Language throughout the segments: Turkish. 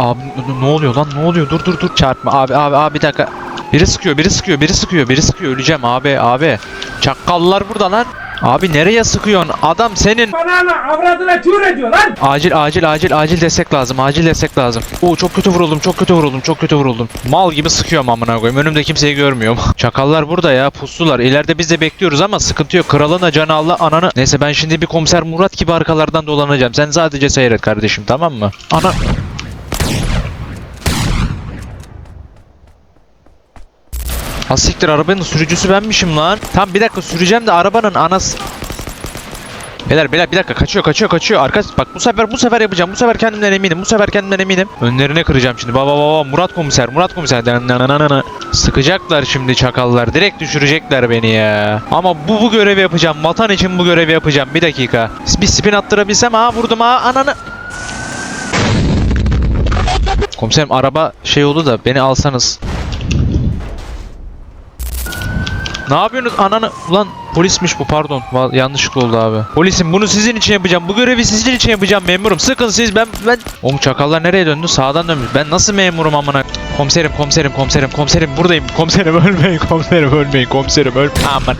abi ne oluyor lan ne oluyor dur dur dur çarpma abi abi abi bir dakika. Biri sıkıyor biri sıkıyor biri sıkıyor biri sıkıyor öleceğim abi abi. Çakallar burada lan. Abi nereye sıkıyorsun? Adam senin. Ananı avradına tür ediyor lan. Acil acil acil acil destek lazım. Acil destek lazım. Oo çok kötü vuruldum. Çok kötü vuruldum. Çok kötü vuruldum. Mal gibi sıkıyorum amına koyayım. Önümde kimseyi görmüyorum. Çakallar burada ya. Puslular. İleride biz de bekliyoruz ama sıkıntı yok. Kralın da canı Allah ananı. Neyse ben şimdi bir komiser Murat gibi arkalardan dolanacağım. Sen sadece seyret kardeşim tamam mı? Ana. Ha siktir arabanın sürücüsü benmişim lan. Tam bir dakika süreceğim de arabanın anası. Beyler beyler bir dakika kaçıyor kaçıyor kaçıyor. Arka bak bu sefer bu sefer yapacağım. Bu sefer kendimden eminim. Bu sefer kendimden eminim. Önlerine kıracağım şimdi. Baba baba Murat komiser Murat komiser. Nananana. Sıkacaklar şimdi çakallar. Direkt düşürecekler beni ya. Ama bu bu görevi yapacağım. Vatan için bu görevi yapacağım. Bir dakika. Bir spin attırabilsem ha vurdum ha ananı. Komiserim araba şey oldu da beni alsanız. Ne yapıyorsunuz ananı? Ulan polismiş bu pardon. Yanlışlıkla oldu abi. Polisim bunu sizin için yapacağım. Bu görevi sizin için yapacağım memurum. Sıkın siz ben ben. Oğlum çakallar nereye döndü? Sağdan dönmüş. Ben nasıl memurum amına? Komiserim komiserim komiserim komiserim buradayım. Komiserim ölmeyin komiserim ölmeyin komiserim öl. Aman.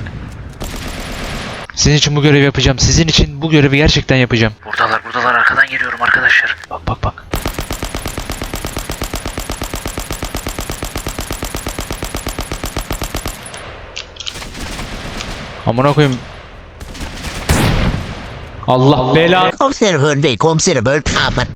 Sizin için bu görevi yapacağım. Sizin için bu görevi gerçekten yapacağım. Buradalar buradalar arkadan geliyorum arkadaşlar. Bak bak bak. Amına koyayım. Allah belanı. Komiserim ölmeyin komiserim. Aman.